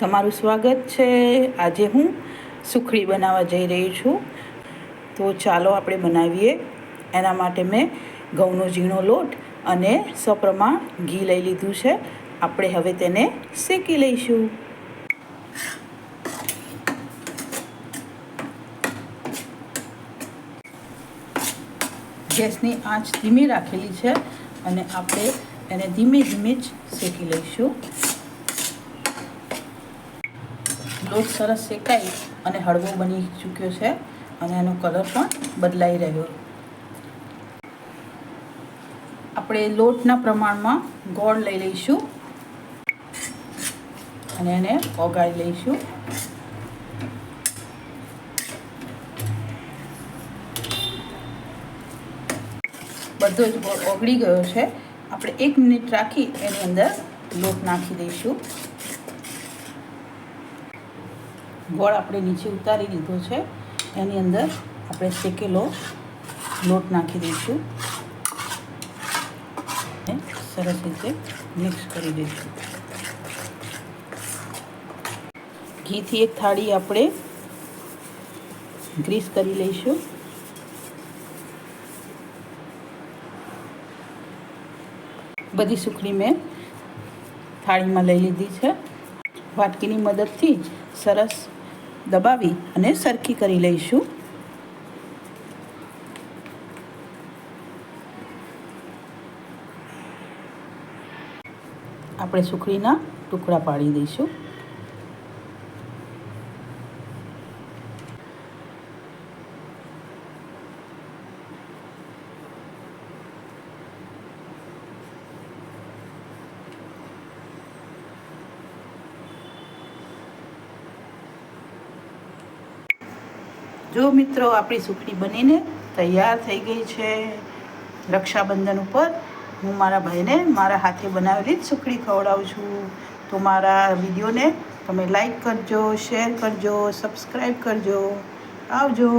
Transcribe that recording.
તમારું સ્વાગત છે. આજે હું સુખડી બનાવવા જઈ રહી છું. તો ચાલો આપણે બનાવીએ. એના માટે મેં ઘઉંનો ઝીણો લોટ અને સપ્રમાણ ઘી લઈ લીધું છે. આપણે હવે તેને શેકી લઈશું. ગેસની આંચ ધીમી રાખેલી છે અને આપણે એને ધીમે ધીમે જ શેકી લઈશું. લોટ સરસ શેકાઈ અને હળવો બની ચૂક્યો છે અને એનો કલર પણ બદલાઈ રહ્યો. આપણે લોટના પ્રમાણમાં ગોળ લઈ લઈશું અને એને ઓગાળી લઈશું. બધો જ ગોળ ઓગળી ગયો છે. આપણે એક મિનિટ રાખી એની અંદર લોટ નાખી દઈશું. ગોળ આપણે નીચે ઉતારી લીધો છે. એની અંદર આપણે શેકેલો લોટ નાખી દઈશું. સરસ રીતે મિક્સ કરી દઈશું. ઘીથી એક થાળી આપણે ગ્રીસ કરી લઈશું. બધી સુખડી મેં થાળીમાં લઈ લીધી છે. વાટકીની મદદથી સરસ દબાવી અને સરખી કરી લઈશું. આપણે સુખડીના ટુકડા પાડી દઈશું. જો મિત્રો આપણી સુખડી બનીને તૈયાર થઈ ગઈ છે રક્ષાબંધન ઉપર, હું મારા ભાઈને મારા હાથે બનાવેલી જ સુખડી ખવડાવું છું. તો મારા વિડીયોને તમે લાઈક કરજો શેર કરજો સબસ્ક્રાઈબ કરજો. આવજો.